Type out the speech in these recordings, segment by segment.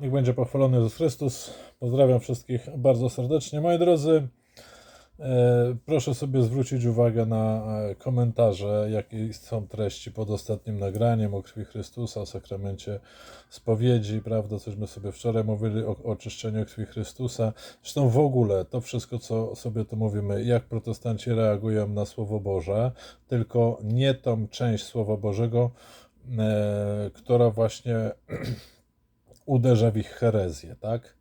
Niech będzie pochwalony Jezus Chrystus. Pozdrawiam wszystkich bardzo serdecznie. Moi drodzy, e, proszę sobie zwrócić uwagę na e, komentarze, jakie są treści pod ostatnim nagraniem o krwi Chrystusa, o sakramencie spowiedzi, prawda? Cośmy sobie wczoraj mówili o, oczyszczeniu krwi Chrystusa. Zresztą w ogóle to wszystko, co sobie tu mówimy, jak protestanci reagują na Słowo Boże, tylko nie tą część Słowa Bożego, e, która właśnie uderza w ich herezję, tak?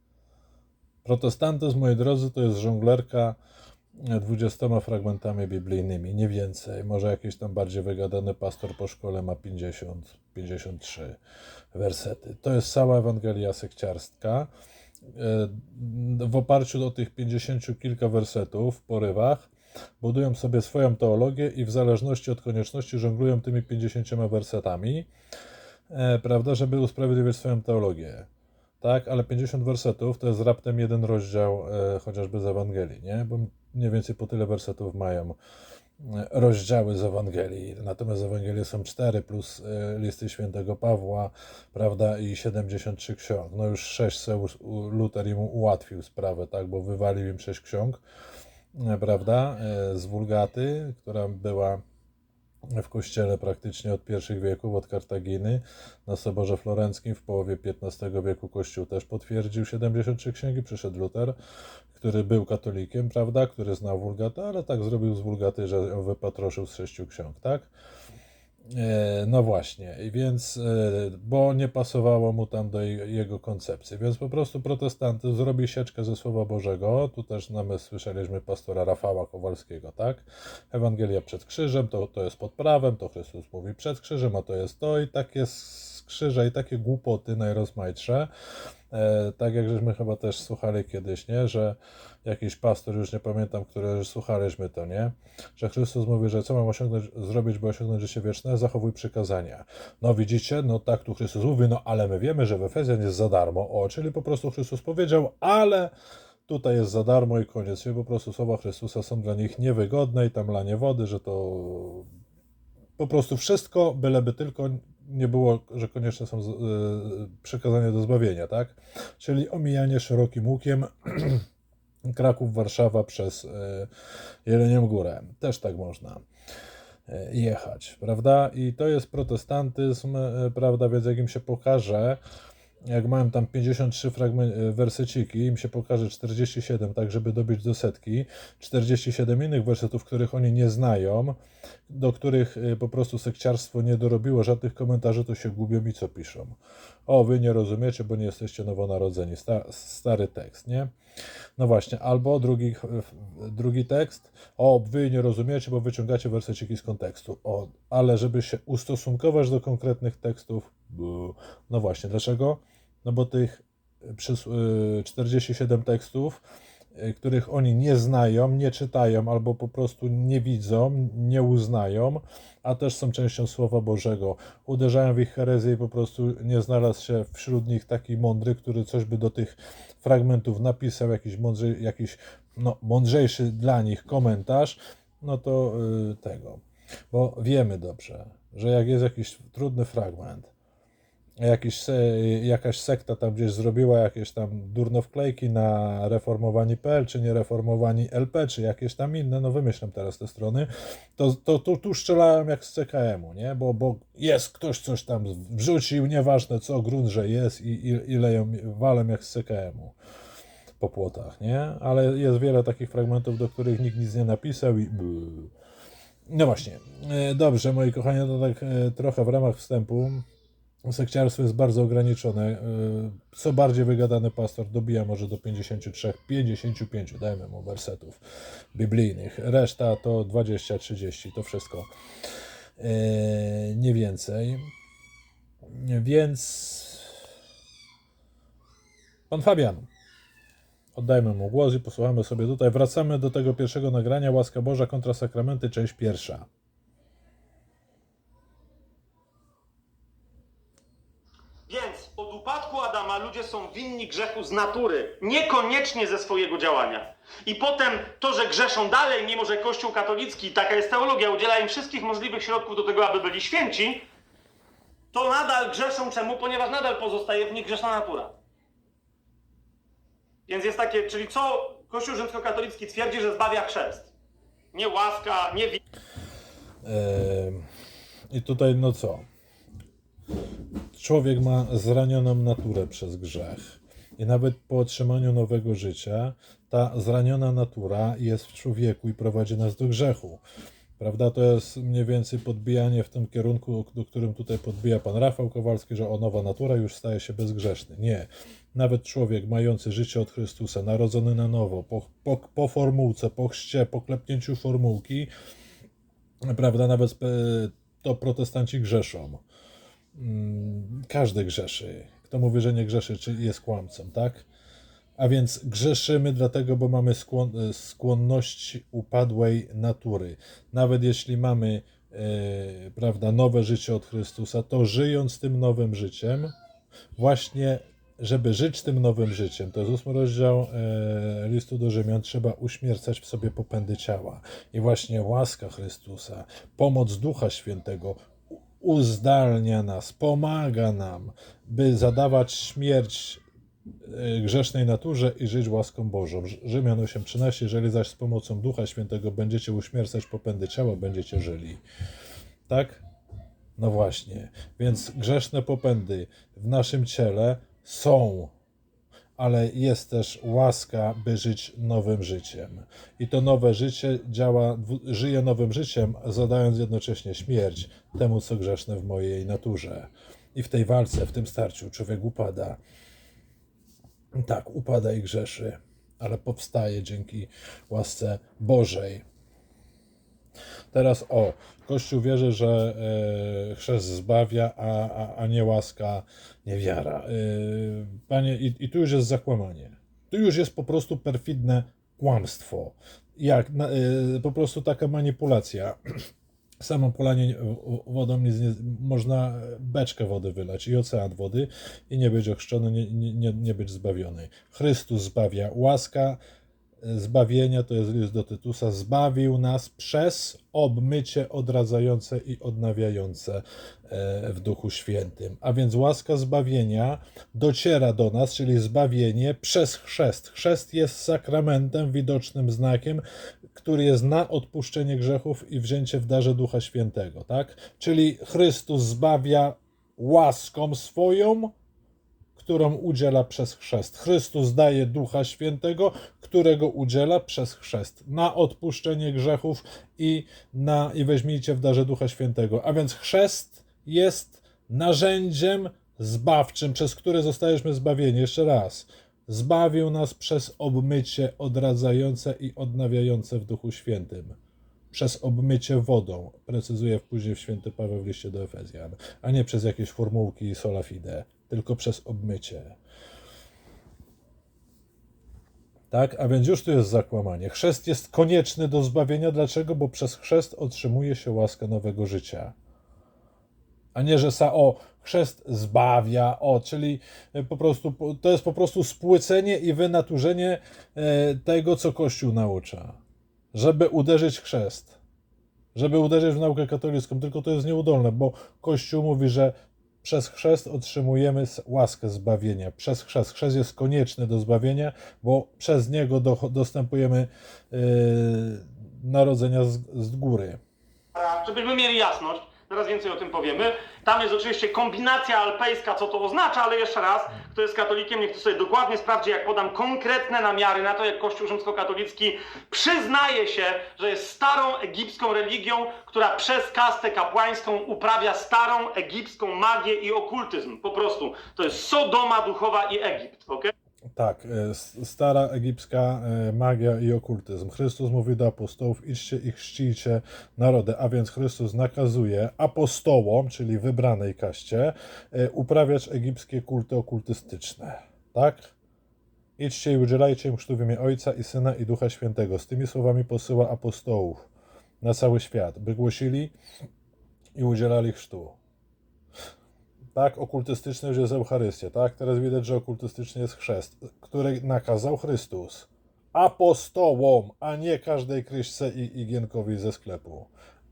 Protestantyzm, moi drodzy, to jest żonglerka dwudziestoma fragmentami biblijnymi, nie więcej. Może jakiś tam bardziej wygadany pastor po szkole ma 50, 53 wersety. To jest cała Ewangelia sekciarstka. E, W oparciu o tych 50 kilka wersetów w porywach budują sobie swoją teologię i w zależności od konieczności żonglują tymi 50 wersetami, prawda, żeby usprawiedliwiać swoją teologię. Tak, ale 50 wersetów to jest raptem jeden rozdział e, chociażby z Ewangelii, nie? Bo mniej więcej po tyle wersetów mają e, rozdziały z Ewangelii. Natomiast Ewangelie są 4 plus e, listy świętego Pawła, prawda, i 73 ksiąg. No już 6 se us- u- Luter im ułatwił sprawę, tak, bo wywalił im 6 ksiąg, e, prawda, e, z Wulgaty, która była w kościele praktycznie od pierwszych wieków, od Kartaginy. Na Soborze Florenckim w połowie XV wieku Kościół też potwierdził 73 księgi. Przyszedł Luter, który był katolikiem, prawda, który znał Wulgatę, ale tak zrobił z Wulgaty, że ją wypatroszył z sześciu ksiąg, tak? E, No właśnie, więc, e, bo nie pasowało mu tam do je- jego koncepcji, więc po prostu protestantyzm zrobi sieczkę ze Słowa Bożego. Tu też no, my słyszeliśmy pastora Rafała Kowalskiego, tak? Ewangelia przed krzyżem, to, to jest pod prawem, to Chrystus mówi przed krzyżem, a to jest to i takie z krzyża i takie głupoty najrozmaitsze. E, tak jak żeśmy chyba też słuchali kiedyś, nie? Że jakiś pastor, już nie pamiętam, który słuchaliśmy to, nie? Że Chrystus mówi, że co mam osiągnąć, zrobić, by osiągnąć życie wieczne? Zachowuj przykazania. No widzicie, no tak tu Chrystus mówi, no ale my wiemy, że w Efezjan jest za darmo. O, czyli po prostu Chrystus powiedział, ale tutaj jest za darmo i koniec. Czyli po prostu słowa Chrystusa są dla nich niewygodne i tam lanie wody, że to po prostu wszystko, byleby tylko nie było, że konieczne są y, przykazania do zbawienia, tak? Czyli omijanie szerokim łukiem Kraków, Warszawa przez y, Jelenią Górę. Też tak można y, jechać, prawda? I to jest protestantyzm, prawda? Więc jak im się pokaże, jak mają tam 53 fragmenty, werseciki, im się pokaże 47, tak żeby dobić do setki, 47 innych wersetów, których oni nie znają, do których y, po prostu sekciarstwo nie dorobiło żadnych komentarzy, to się gubią i co piszą. O, wy nie rozumiecie, bo nie jesteście nowonarodzeni. Sta, stary tekst, nie? No właśnie, albo drugi, drugi tekst, o, wy nie rozumiecie, bo wyciągacie werseciki z kontekstu. O, ale żeby się ustosunkować do konkretnych tekstów. No właśnie, dlaczego? No bo tych y, przys- y, 47 tekstów, y, których oni nie znają, nie czytają albo po prostu nie widzą, nie uznają, a też są częścią Słowa Bożego. Uderzają w ich herezję i po prostu nie znalazł się wśród nich taki mądry, który coś by do tych fragmentów napisał, jakiś, mądrzej, jakiś no, mądrzejszy dla nich komentarz, no to tego. Bo wiemy dobrze, że jak jest jakiś trudny fragment, jakiś, jakaś sekta tam gdzieś zrobiła jakieś tam durnowklejki na reformowani.pl, czy niereformowani LP, czy jakieś tam inne, no wymyślam teraz te strony, to, to, to tu strzelałem jak z CKM-u, nie? Bo, bo jest ktoś coś tam wrzucił, nieważne co, grunt, że jest i, i, i leją, walem jak z CKM-u po płotach, nie? Ale jest wiele takich fragmentów, do których nikt nic nie napisał i... No właśnie. E, Dobrze, moi kochani, to tak e, trochę w ramach wstępu. Sekciarstwo jest bardzo ograniczone. E, Co bardziej wygadany pastor dobija może do 53, 55, dajmy mu wersetów biblijnych. Reszta to 20, 30, to wszystko. E, Nie więcej. Więc... Pan Fabian. Oddajmy mu głos i posłuchamy sobie tutaj. Wracamy do tego pierwszego nagrania Łaska Boża kontra sakramenty, część pierwsza. Więc od upadku Adama ludzie są winni grzechu z natury, niekoniecznie ze swojego działania. I potem to, że grzeszą dalej, mimo że Kościół katolicki, taka jest teologia, udziela im wszystkich możliwych środków do tego, aby byli święci, to nadal grzeszą czemu? Ponieważ nadal pozostaje w nich grzeszna natura. Więc jest takie, czyli co Kościół rzymskokatolicki twierdzi, że zbawia chrzest? Nie łaska, nie wi- Em, I tutaj no co? Człowiek ma zranioną naturę przez grzech. I nawet po otrzymaniu nowego życia, ta zraniona natura jest w człowieku i prowadzi nas do grzechu. Prawda? To jest mniej więcej podbijanie w tym kierunku, do którym tutaj podbija pan Rafał Kowalski, że o nowa natura już staje się bezgrzeszny. Nie. Nawet człowiek mający życie od Chrystusa, narodzony na nowo, po, po, po formułce, po chrzcie, po klepnięciu formułki, prawda, nawet to protestanci grzeszą. Mm, Każdy grzeszy. Kto mówi, że nie grzeszy, czy jest kłamcą, tak? A więc grzeszymy dlatego, bo mamy skłon, e, skłonność upadłej natury. Nawet jeśli mamy e, prawda, nowe życie od Chrystusa, to żyjąc tym nowym życiem, właśnie żeby żyć tym nowym życiem, to jest ósmy rozdział e, listu do Rzymian, trzeba uśmiercać w sobie popędy ciała. I właśnie łaska Chrystusa, pomoc Ducha Świętego uzdalnia nas, pomaga nam, by zadawać śmierć e, grzesznej naturze i żyć łaską Bożą. Rz- Rzymian 8:13, jeżeli zaś z pomocą Ducha Świętego będziecie uśmiercać popędy ciała, będziecie żyli. Tak? No właśnie. Więc grzeszne popędy w naszym ciele są, ale jest też łaska, by żyć nowym życiem. I to nowe życie działa, żyje nowym życiem, zadając jednocześnie śmierć temu, co grzeszne w mojej naturze. I w tej walce, w tym starciu człowiek upada. Tak, upada i grzeszy, ale powstaje dzięki łasce Bożej. Teraz o, Kościół wierzy, że e, chrzest zbawia, a, a, a nie łaska, nie wiara. E, panie, i, i tu już jest zakłamanie. Tu już jest po prostu perfidne kłamstwo. Jak na, e, po prostu taka manipulacja. Samo polanie wodą nie, można beczkę wody wylać i ocean wody i nie być ochrzczony, nie, nie, nie być zbawiony. Chrystus zbawia. Łaska zbawienia, to jest list do Tytusa, zbawił nas przez obmycie odradzające i odnawiające e, w Duchu Świętym. A więc łaska zbawienia dociera do nas, czyli zbawienie przez chrzest. Chrzest jest sakramentem, widocznym znakiem, który jest na odpuszczenie grzechów i wzięcie w darze Ducha Świętego, tak? Czyli Chrystus zbawia łaską swoją, którą udziela przez chrzest. Chrystus daje Ducha Świętego, którego udziela przez chrzest na odpuszczenie grzechów i na i weźmijcie w darze Ducha Świętego. A więc chrzest jest narzędziem zbawczym, przez które zostajemy zbawieni. Jeszcze raz. Zbawił nas przez obmycie odradzające i odnawiające w Duchu Świętym. Przez obmycie wodą, precyzuje później w święty Paweł w liście do Efezjan, a nie przez jakieś formułki sola fide, tylko przez obmycie. Tak, a więc już tu jest zakłamanie. Chrzest jest konieczny do zbawienia. Dlaczego? Bo przez chrzest otrzymuje się łaskę nowego życia. A nie, że sa, o, chrzest zbawia, o, czyli po prostu, to jest po prostu spłycenie i wynaturzenie e, tego, co Kościół naucza. Żeby uderzyć chrzest. Żeby uderzyć w naukę katolicką. Tylko to jest nieudolne, bo Kościół mówi, że przez chrzest otrzymujemy łaskę zbawienia. Przez chrzest. Chrzest jest konieczny do zbawienia, bo przez niego do, dostępujemy yy, narodzenia z, z góry. Żebyśmy mieli jasność, zaraz więcej o tym powiemy. Tam jest oczywiście kombinacja alpejska, co to oznacza, ale jeszcze raz, kto jest katolikiem, niech to sobie dokładnie sprawdzi, jak podam konkretne namiary na to, jak Kościół rzymskokatolicki przyznaje się, że jest starą egipską religią, która przez kastę kapłańską uprawia starą egipską magię i okultyzm. Po prostu. To jest Sodoma duchowa i Egipt, okej? Tak, e, stara egipska e, magia i okultyzm. Chrystus mówi do apostołów: idźcie i chrzcijcie narody, a więc Chrystus nakazuje apostołom, czyli wybranej kaście, e, uprawiać egipskie kulty okultystyczne. Tak? Idźcie i udzielajcie im chrztu w imię Ojca i Syna i Ducha Świętego. Z tymi słowami posyła apostołów na cały świat, by głosili i udzielali chrztu. Tak, okultystyczny już jest Eucharystia, tak? Teraz widać, że okultystyczny jest chrzest, który nakazał Chrystus apostołom, a nie każdej kryśce i igienkowi ze sklepu.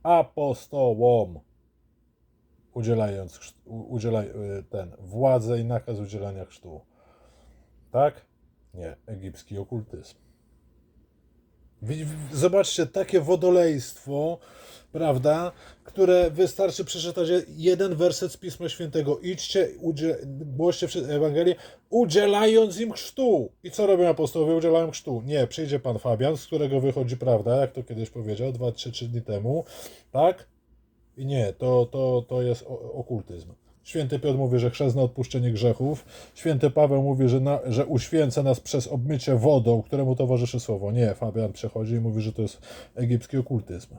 Apostołom udzielając chrztu- u- udzielaj, y, ten, władzę i nakaz udzielania chrztu. Tak? Nie, egipski okultyzm. Zobaczcie, takie wodolejstwo, prawda, które wystarczy przeczytać jeden werset z Pisma Świętego. Idźcie, udzie, głoście Ewangelię, udzielając im chrztu. I co robią apostołowie? Udzielają chrztu. Nie, przyjdzie pan Fabian, z którego wychodzi prawda, jak to kiedyś powiedział, dwa, trzy, trzy dni temu, tak? I nie, to, to, to jest okultyzm. Święty Piotr mówi, że chrzest na odpuszczenie grzechów. Święty Paweł mówi, że, na, że uświęca nas przez obmycie wodą, któremu towarzyszy słowo. Nie, Fabian przechodzi i mówi, że to jest egipski okultyzm.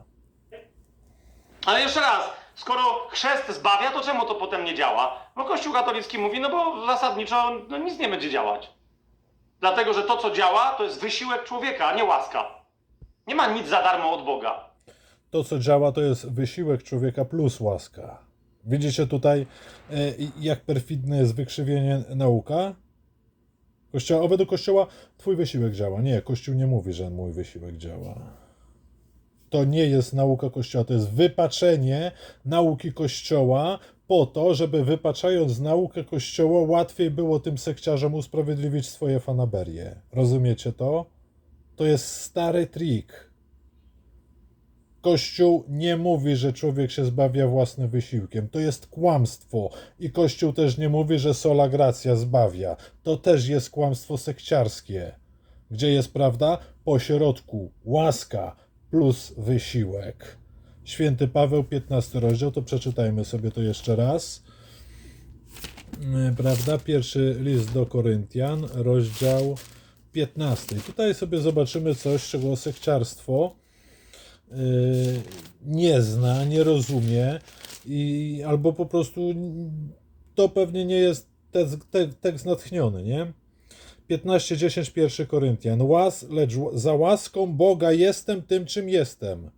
Ale jeszcze raz, skoro chrzest zbawia, to czemu to potem nie działa? Bo Kościół katolicki mówi, no bo zasadniczo no, nic nie będzie działać. Dlatego, że to, co działa, to jest wysiłek człowieka, a nie łaska. Nie ma nic za darmo od Boga. To, co działa, to jest wysiłek człowieka plus łaska. Widzicie tutaj, e, jak perfidne jest wykrzywienie nauka? Kościoła, według Kościoła twój wysiłek działa. Nie, Kościół nie mówi, że mój wysiłek działa. To nie jest nauka Kościoła, to jest wypaczenie nauki Kościoła po to, żeby wypaczając naukę Kościoła łatwiej było tym sekciarzom usprawiedliwić swoje fanaberie. Rozumiecie to? To jest stary trik. Kościół nie mówi, że człowiek się zbawia własnym wysiłkiem. To jest kłamstwo. I Kościół też nie mówi, że sola gracja zbawia. To też jest kłamstwo sekciarskie. Gdzie jest prawda? Po środku łaska plus wysiłek. Święty Paweł, 15 rozdział, to przeczytajmy sobie to jeszcze raz. Yy, Prawda? Pierwszy list do Koryntian, rozdział 15. Tutaj sobie zobaczymy coś, czego sekciarstwo nie zna, nie rozumie i albo po prostu to pewnie nie jest tekst, te- tekst natchniony, nie? 15:10 1 Koryntian. Łas, lecz za łaską Boga jestem tym, czym jestem.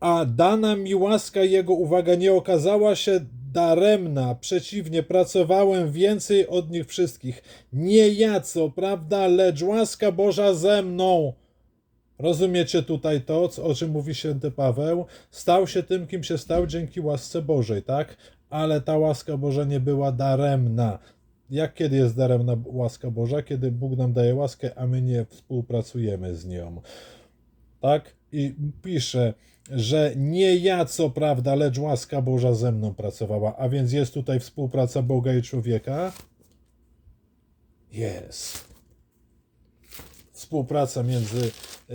A dana mi łaska Jego, uwaga, nie okazała się daremna. Przeciwnie, pracowałem więcej od nich wszystkich. Nie ja co, prawda, lecz łaska Boża ze mną. Rozumiecie tutaj to, o czym mówi święty Paweł? Stał się tym, kim się stał dzięki łasce Bożej, tak? Ale ta łaska Boża nie była daremna. Jak kiedy jest daremna łaska Boża? Kiedy Bóg nam daje łaskę, a my nie współpracujemy z nią. Tak? I pisze, że nie ja co prawda, lecz łaska Boża ze mną pracowała. A więc jest tutaj współpraca Boga i człowieka? Jest współpraca między y,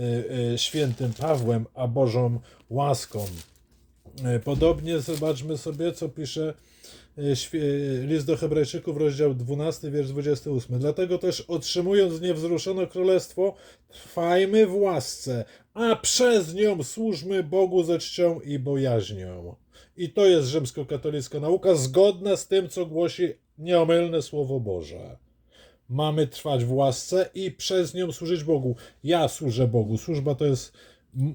y, świętym Pawłem a Bożą łaską. Y, Podobnie zobaczmy sobie, co pisze list do Hebrajczyków, rozdział 12, wiersz 28. Dlatego też otrzymując niewzruszone królestwo, trwajmy w łasce, a przez nią służmy Bogu ze czcią i bojaźnią. I to jest rzymskokatolicka nauka, zgodna z tym, co głosi nieomylne Słowo Boże mamy trwać w łasce i przez nią służyć Bogu. Ja służę Bogu. Służba to jest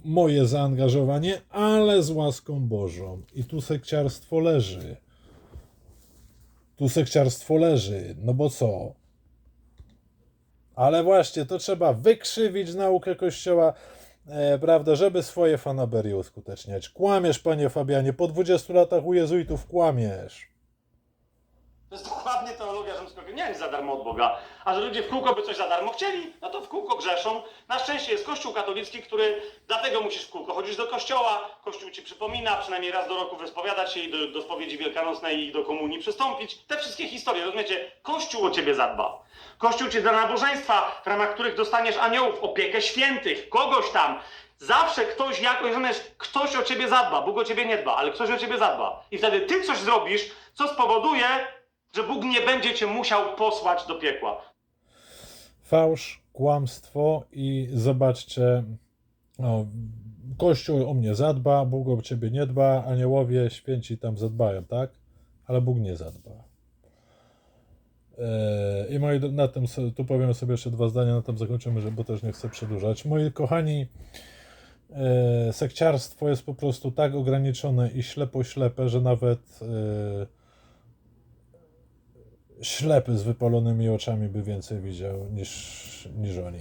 moje zaangażowanie, ale z łaską Bożą. I tu sekciarstwo leży. Tu sekciarstwo leży. No bo co? Ale właśnie, to trzeba wykrzywić naukę Kościoła, e, prawda, żeby swoje fanaberie uskuteczniać. Kłamiesz, panie Fabianie, po 20 latach u jezuitów kłamiesz. To jest dokładnie teologia rzymskokatolicka. Nie jest za darmo od Boga. A że ludzie w kółko by coś za darmo chcieli, no to w kółko grzeszą. Na szczęście jest Kościół katolicki, który dlatego musisz w kółko chodzić do kościoła. Kościół ci przypomina przynajmniej raz do roku wyspowiadać się i do, do spowiedzi wielkanocnej i do komunii przystąpić. Te wszystkie historie, rozumiecie? Kościół o ciebie zadba. Kościół ci da nabożeństwa, w ramach których dostaniesz aniołów, opiekę świętych, kogoś tam. Zawsze ktoś jakoś, rozumiesz, ktoś o ciebie zadba. Bóg o ciebie nie dba, ale ktoś o ciebie zadba. I wtedy ty coś zrobisz, co spowoduje, że Bóg nie będzie cię musiał posłać do piekła. fałsz, kłamstwo i zobaczcie, o, Kościół o mnie zadba, Bóg o ciebie nie dba, aniołowie święci tam zadbają, tak? Ale Bóg nie zadba. E, I moi, na tym, tu powiem sobie jeszcze dwa zdania, na tym zakończymy, bo też nie chcę przedłużać. Moi kochani, e, sekciarstwo jest po prostu tak ograniczone i ślepo-ślepe, że nawet e, ślepy z wypalonymi oczami by więcej widział niż, niż oni.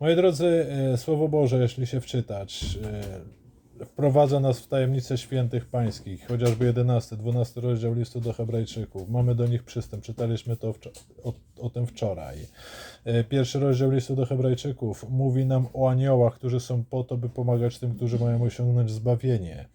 Moi drodzy, e, Słowo Boże, jeśli się wczytać, e, wprowadza nas w tajemnicę świętych pańskich, chociażby 11, 12 rozdział listu do Hebrajczyków. Mamy do nich przystęp, czytaliśmy to o, o tym wczoraj. E, Pierwszy rozdział listu do Hebrajczyków mówi nam o aniołach, którzy są po to, by pomagać tym, którzy mają osiągnąć zbawienie.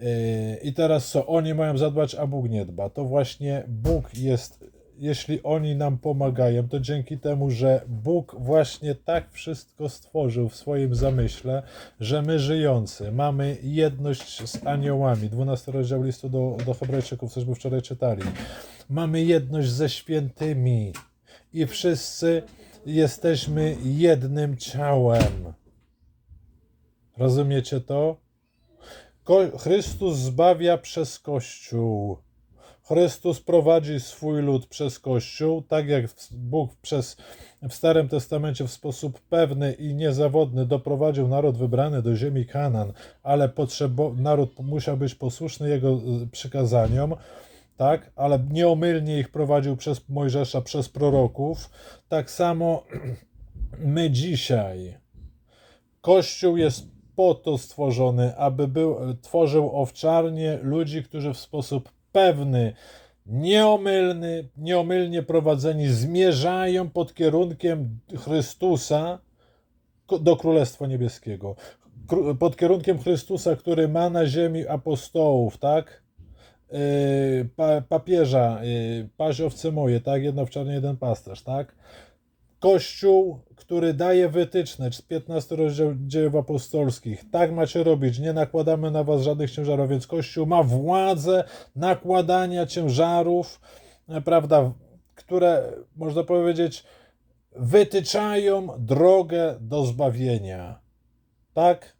Yy, I teraz co? Oni mają zadbać, a Bóg nie dba. To właśnie Bóg jest, jeśli oni nam pomagają, to dzięki temu, że Bóg właśnie tak wszystko stworzył w swoim zamyśle, że my żyjący mamy jedność z aniołami. 12 rozdział listu do, do Hebrajczyków, cośmy wczoraj czytali. Mamy jedność ze świętymi i wszyscy jesteśmy jednym ciałem. Rozumiecie to? Ko- Chrystus zbawia przez Kościół. Chrystus prowadzi swój lud przez Kościół, tak jak Bóg przez, w Starym Testamencie w sposób pewny i niezawodny doprowadził naród wybrany do ziemi Kanan, ale potrzebo- naród musiał być posłuszny Jego y, przykazaniom, tak, ale nieomylnie ich prowadził przez Mojżesza, przez proroków. Tak samo my dzisiaj Kościół jest po to stworzony, aby był, tworzył owczarnie ludzi, którzy w sposób pewny, nieomylny, nieomylnie prowadzeni zmierzają pod kierunkiem Chrystusa do Królestwa Niebieskiego. Pod kierunkiem Chrystusa, który ma na ziemi apostołów, tak? Pa, papieża, yy, moje, tak? Jedno w czarnie, jeden pasterz, tak? Kościół, który daje wytyczne, 15 rozdział dziejów apostolskich. Tak macie robić, nie nakładamy na was żadnych ciężarów, więc Kościół ma władzę nakładania ciężarów, e, prawda, które, można powiedzieć, wytyczają drogę do zbawienia. Tak?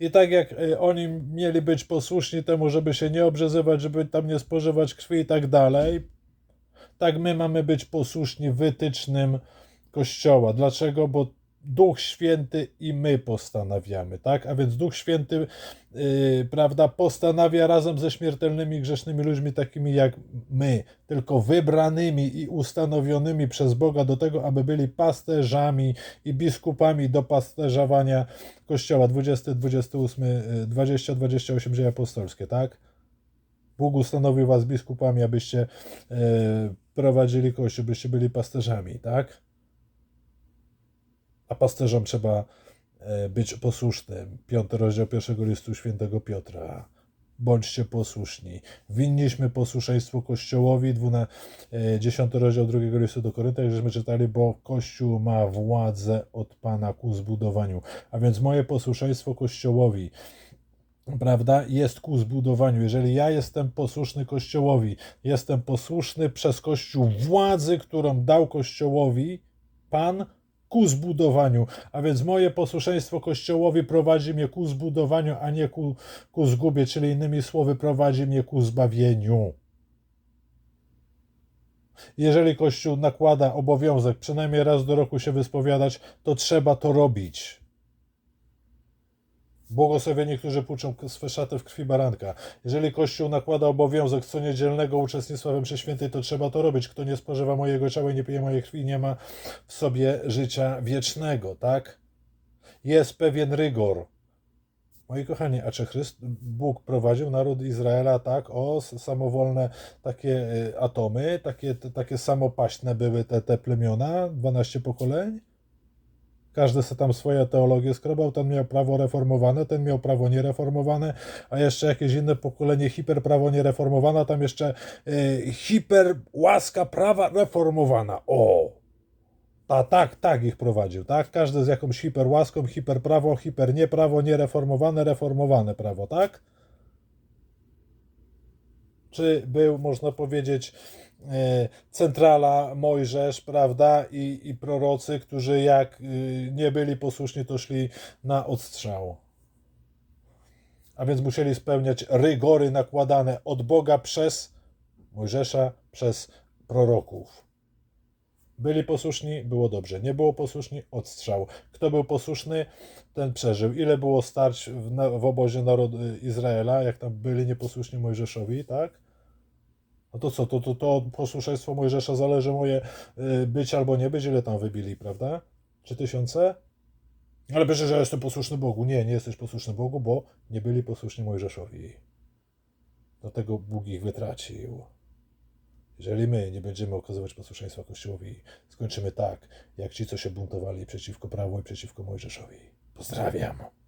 I tak jak y, oni mieli być posłuszni temu, żeby się nie obrzezywać, żeby tam nie spożywać krwi i tak dalej, tak my mamy być posłuszni wytycznym Kościoła. Dlaczego? Bo Duch Święty i my postanawiamy, tak? A więc Duch Święty, yy, prawda, postanawia razem ze śmiertelnymi, grzesznymi ludźmi, takimi jak my, tylko wybranymi i ustanowionymi przez Boga do tego, aby byli pasterzami i biskupami do pasterzowania Kościoła. 20, 28, yy, 20, 28 dzieje apostolskie, tak? Bóg ustanowił was biskupami, abyście yy, prowadzili Kościół, byście byli pasterzami, tak? A pasterzom trzeba e, być posłusznym. Piąty rozdział pierwszego listu świętego Piotra. Bądźcie posłuszni. Winniśmy posłuszeństwo Kościołowi. Dwuna, e, dziesiąty rozdział drugiego listu do Korynta, jak żeśmy czytali, bo Kościół ma władzę od Pana ku zbudowaniu. A więc moje posłuszeństwo Kościołowi prawda, jest ku zbudowaniu. Jeżeli ja jestem posłuszny Kościołowi, jestem posłuszny przez Kościół władzy, którą dał Kościołowi Pan ku zbudowaniu. A więc moje posłuszeństwo Kościołowi prowadzi mnie ku zbudowaniu, a nie ku, ku zgubie, czyli innymi słowy, prowadzi mnie ku zbawieniu. Jeżeli Kościół nakłada obowiązek przynajmniej raz do roku się wyspowiadać, to trzeba to robić. Błogosławieni, którzy puczą swe szaty w krwi baranka. Jeżeli Kościół nakłada obowiązek co niedzielnego uczestnictwa we mszy świętej, to trzeba to robić. Kto nie spożywa mojego ciała i nie pije mojej krwi, nie ma w sobie życia wiecznego, tak? Jest pewien rygor. Moi kochani, a czy Chryst, Bóg prowadził naród Izraela tak, o samowolne takie y, atomy, takie, takie samopaśne były te, te plemiona, 12 pokoleń? Każdy sobie tam swoją teologię skrobał, ten miał prawo reformowane, ten miał prawo niereformowane, a jeszcze jakieś inne pokolenie hiperprawo niereformowane, a tam jeszcze y, hiper łaska prawa reformowana. O! A tak, tak ich prowadził, tak? Każdy z jakąś hiperłaską, hiperprawo, hipernieprawo, niereformowane, reformowane prawo, tak? Czy był, można powiedzieć, centrala Mojżesz, prawda, i, i prorocy, którzy jak y, nie byli posłuszni, to szli na odstrzał. A więc musieli spełniać rygory nakładane od Boga przez Mojżesza, przez proroków. Byli posłuszni, było dobrze. Nie było posłuszni, odstrzał. Kto był posłuszny, ten przeżył. Ile było starć w, w obozie narodu Izraela, jak tam byli nieposłuszni Mojżeszowi, tak? No to co, to, to, to od posłuszeństwo Mojżesza zależy moje y, być albo nie być, ile tam wybili, prawda? Trzy tysiące? Ale pisze, że jestem posłuszny Bogu. Nie, nie jesteś posłuszny Bogu, bo nie byli posłuszni Mojżeszowi. Dlatego Bóg ich wytracił. Jeżeli my nie będziemy okazywać posłuszeństwa Kościołowi, skończymy tak, jak ci, co się buntowali przeciwko prawu i przeciwko Mojżeszowi. Pozdrawiam.